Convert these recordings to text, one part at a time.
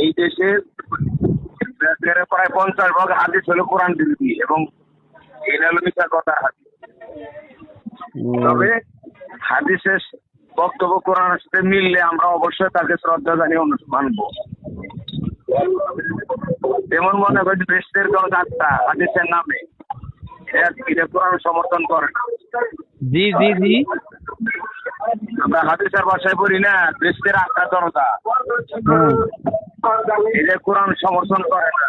এই দেশের প্রায় পঞ্চাশ ভাগ হাদিস হলো কোরআন বিরোধী এবং এটা হলো মিথ্যা কথা হাদিস। তবে হাদিসের বক্তব্য কোরআনের সাথে মিললে আমরা অবশ্যই তাকে শ্রদ্ধা জানিয়ে মানবো। যেমন মনে করি বেস্টের কোন যাত্রা হাদিসের নামে এটা- কোরআন সমর্থন করে না। জি জি জি। আমরা হাদিসের ভাষায় পড়ি না বেস্টের আটটা দরজা কোরআন সমর্থন করে না।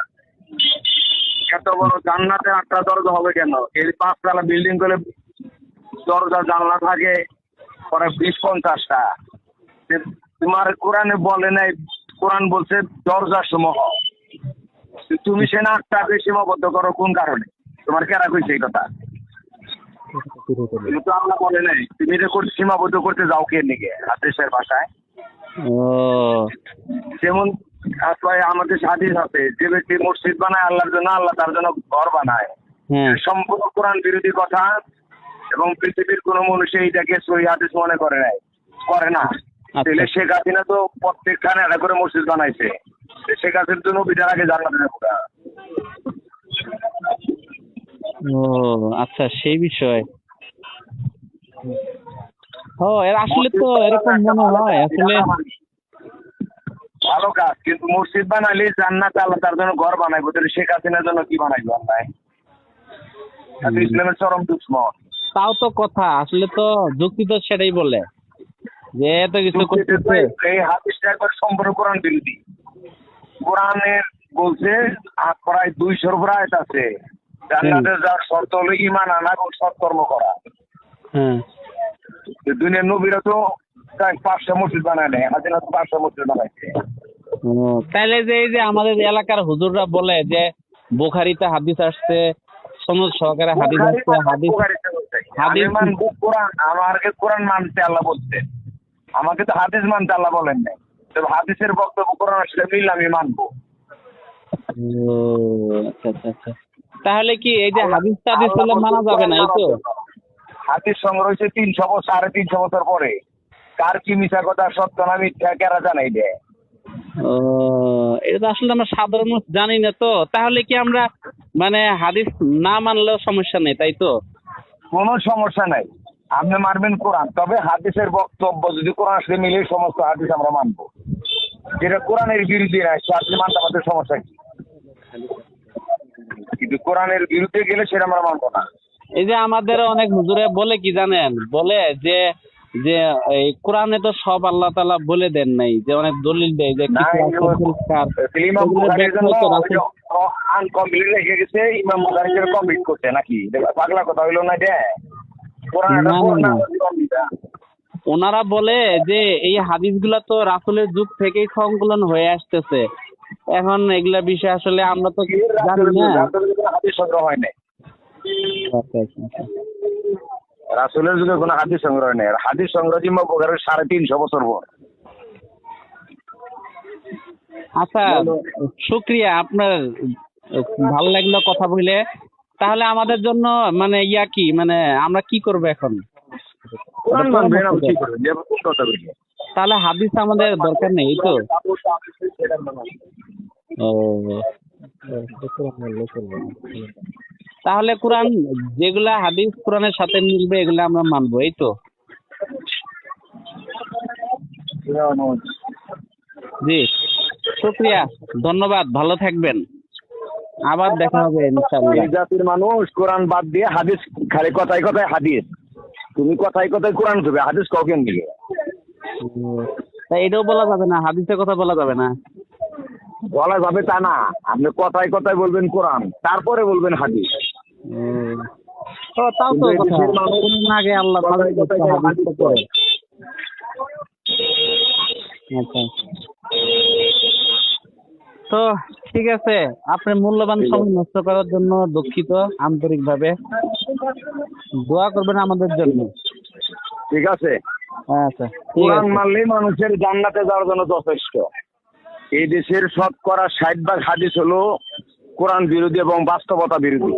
এত বড় জান্নাতে আটটা দরজা হবে কেন? এই পাঁচতলা বিল্ডিং করে দরজা জানলা থাকে পরে বিশ পঞ্চাশটা। তোমার কোরআনে বলে নাই কোরআন বলছে দরজা সমূহ। তুমি সে না আটটাকে সীমাবদ্ধ করো কোন কারণে? তোমার কেরা কইছে এই কথা? কিন্তু আল্লাহ বলে নাই তুমি এটা সীমাবদ্ধ করতে যাও কে নিকে হাদিসের ভাষায়? যেমন আসলে আমাদের হাদিস আছে যে ব্যক্তি মসজিদ বানায় আল্লাহর জন্য আল্লাহ তার জন্য ঘর বানায়। সম্পূর্ণ কোরআন বিরোধী কথা এবং পৃথিবীর কোন মানুষ এইটাকে সহি হাদিস মনে করে নাই করে না। আচ্ছা। তাহলে শেখ হাসিনা তো প্রত্যেকখানে একটা করে মসজিদ বানাইছে। শেখ হাসিনার জন্য বিটার আগে জান্নাতে যাব ও আচ্ছা সেই বিষয়। ও এর আসলে তো এরকম মনে হয় আসলে ভালো কাজ কিন্তু মসজিদ বানালে জান্নাত আল্লাহ তার জন্য ঘর বানাইবো তাহলে শেখ হাসিনার জন্য কি বানাইবো আল্লাহ? ইসলামের চরম দুশ্মন। তাও তো কথা আসলে তো যুক্তি তো সেটাই বলে যে এত কিছু করতেছে। এই হাদিসটা একবার সম্পূর্ণ কোরআন বিরোধী। কোরআনের বলছে প্রায় দুইশোর উপর আয়াত আছে জান্নাতের যার শর্ত হলো ইমান আনা এবং সৎকর্ম করা। দুনিয়ার নবীরা তো পাঁচশো মসজিদ বানায় নেয় হাজিরা তো পাঁচশো মসজিদ বানাইছে। ও, তাইলে যে এই যে আমাদের এলাকার হুজুররা বলে যে বোখারিতে হাদিস আসছে সনদ সহকারে হাদিস আসছে হাদিস হাদিস- কোরআন আমাকে কোরআন মানতে আল্লাহ বলছে। আমাকে তো হাদিস মানতে আল্লাহ বলেন নাই। তবে হাদিসের বক্তব্য কোরআন আসলে মিল আমি মানবো। আচ্ছা আচ্ছা আচ্ছা। তাহলে কি এই যে হাদিস টাদিস মানা যাবে না এই তো? হাতির সংগ্রহ হয়েছে তিনশো বছর সাড়ে তিনশো বছর পরে। কার কি মিশা কথা সত্য না মিথ্যা কেরা জানাই দেয় ও এটা আসলে আমরা সাধারণ জানি না তো। তাহলে কি আমরা মানে হাদিস না মানলেও সমস্যা নেই তাই তো? কোনো সমস্যা নাই। আপনি মানবেন কোরআন তবে হাদিসের বক্তব্য যদি কোরআন আসলে মিলে সমস্ত হাদিস আমরা মানবো। যেটা কোরআনের বিরুদ্ধে নাই সে আপনি মানতে আমাদের সমস্যা কি? কিন্তু কোরআনের বিরুদ্ধে গেলে সেটা আমরা মানবো না। এই যে আমাদের অনেক হুজুরে বলে কি জানেন? বলে যে যে এই কোরআনে তো সব আল্লাহ তালা বলে দেন নাই যে অনেক দলিল দেয় যে কিছু আছে পরিষ্কার। ইমাম সেগুলো বুখারীর ব্যাখ্যা জন্য তো রাসূল- আনকমপ্লিট রেখে গেছে ইমাম বুখারী কমপ্লিট করতে নাকি? পাগলা কথা হইল না যে। কোরআন একটা না, না, পূর্ণ না। কমপ্লিট ওনারা বলে যে এই হাদিসগুলা তো রাসুলের যুগ থেকেই সংকলন হয়ে আসতেছে। এখন এগুলা বিষয় আসলে আমরা তো জানি না। হয় নাই। আচ্ছা, আচ্ছা, আচ্ছা। রাসুলের যুগে কোনো হাদিস সংগ্রহ নেই। হাদিস সংগ্রহ জিম্মা বোখারের সাড়ে তিনশো বছর পর। আচ্ছা শুক্রিয়া আপনার ভালো লাগল কথা বলে। তাহলে আমাদের জন্য মানে ইয়া কি? মানে আমরা কি করব এখন? তাহলে হাদিস আমাদের দরকার নেই তো। ও তাহলে কোরআন যেগুলা হাদিস কোরআনের সাথে মিলবে এগুলা আমরা মানবো এই তো? জি শুক্রিয়া ধন্যবাদ ভালো থাকবেন। আবার দেখা হবে ইনশাআল্লাহ। এই জাতির মানুষ কোরআন বাদ দিয়ে হাদিস খালি কথায় কথায় হাদিস। তুমি কথায় কথায় কোরআন দেবে হাদিস কখন দিবে? তা এটাও বলা যাবে না হাদিসের কথা বলা যাবে না। বলা যাবে তা না আপনি কথায় কথায় বলবেন কোরআন তারপরে বলবেন হাদিস। তাও তো কথা। আগে আল্লাহ। আচ্ছা। তো ঠিক আছে আপনার মূল্যবান সময় নষ্ট করার জন্য দুঃখিত আন্তরিকভাবে। দোয়া করবেন আমাদের জন্য। ঠিক আছে? আচ্ছা কোরআন মানলেই মানুষের জান্নাতে যাওয়ার জন্য যথেষ্ট। এই দেশের শতকরা ষাট ভাগ হাদিস হলো কোরআন বিরোধী এবং বাস্তবতা বিরোধী।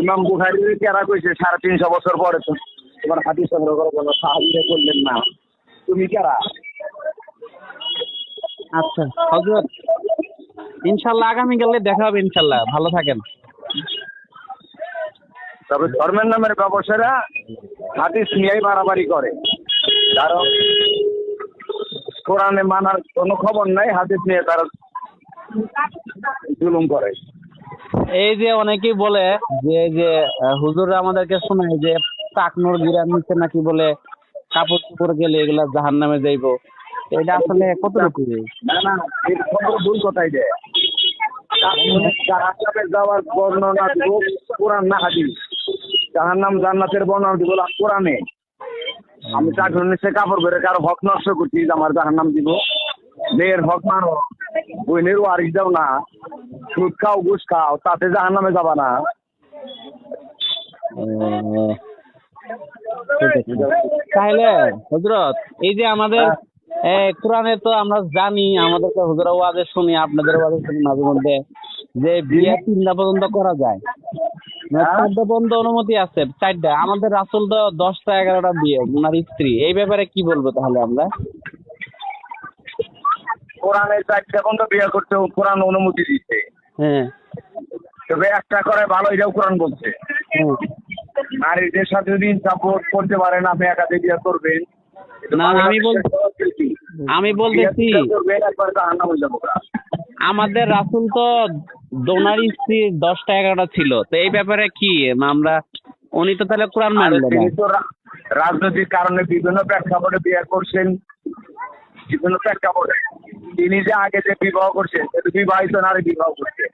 ইমাম বুখারি কেরা কইছে সাড়ে তিনশো বছর পরে তো তোমার হাদিস সংগ্রহ করার জন্য সাহায্য করলেন না। তুমি কেরা? আচ্ছা হজরত ইনশাল্লাহ আগামী গেলে দেখা হবে ইনশাল্লাহ ভালো থাকেন। তবে ধর্মের নামের ব্যবসায়ীরা হাদিস নিয়েই বাড়াবাড়ি করে। কারণ কোরআনে মানার কোনো খবর নাই হাদিস নিয়ে তারা জুলুম করে। এই যে অনেকেই বলে যে যে আহ, হুজুররা আমাদেরকে শোনায় যে টাকনোর গিরার নিচে নাকি বলে কাপড় চোপড় গেলে এগুলা জাহান নামে যাইবো। এটা আসলে কতটুকু? না না এই ভুল কথাই দেয় জাহান্নামে যাওয়ার বর্ণনা দিব কোরআন না হাদিস। জাহান্নাম জান্নাতের বর্ণনা দিব কোরআনে। আমি চাকরির নিচে কাপড় বেড়ে কারও হক নষ্ট করছি আমার জাহান্নাম দিব। মেয়ের হক মারো বইনের ওয়ারিস দাও না সুদ খাও ঘুষ খাও তাতে জাহান্নামে যাবা না। তাহলে হজরত এই যে আমাদের কোরআনে তো আমরা জানি আমাদেরকে হুজুরা ওয়াজে শুনি আপনাদের ওয়াজে শুনি মাঝে মধ্যে যে বিয়ে তিনটা পর্যন্ত করা যায়। মানে চারটা পর্যন্ত অনুমতি আছে চারটা। আমাদের রাসুল তো দশটা এগারোটা বিয়ে ওনার স্ত্রী। এই ব্যাপারে কি বলব তাহলে আমরা? কোরআনে চারটে বন্ধ বিয়ে করতে কোরআন অনুমতি দিচ্ছে। হ্যাঁ। তবে একটা করে ভালো এটাও কোরআন বলছে। হ্যাঁ নারীদের সাথে যদি সাপোর্ট করতে পারেন আপনি একাধিক বিয়ে করবেন। না, আমি বল- আমি বলতেছি। আমাদের রাসুল তো দোনার স্ত্রী দশটা এগারোটা ছিল। তো এই ব্যাপারে কি? আমরা উনি তো তাহলে কোরআন আর মানলো না। তিনি তো রাজনৈতিক কারণে বিভিন্ন প্রেক্ষাপটে বিয়ে করছেন। বিভিন্ন প্রেক্ষাপটে। তিনি যে আগে যে বিবাহ করছে বিবাহিত নারী বিবাহ করছে।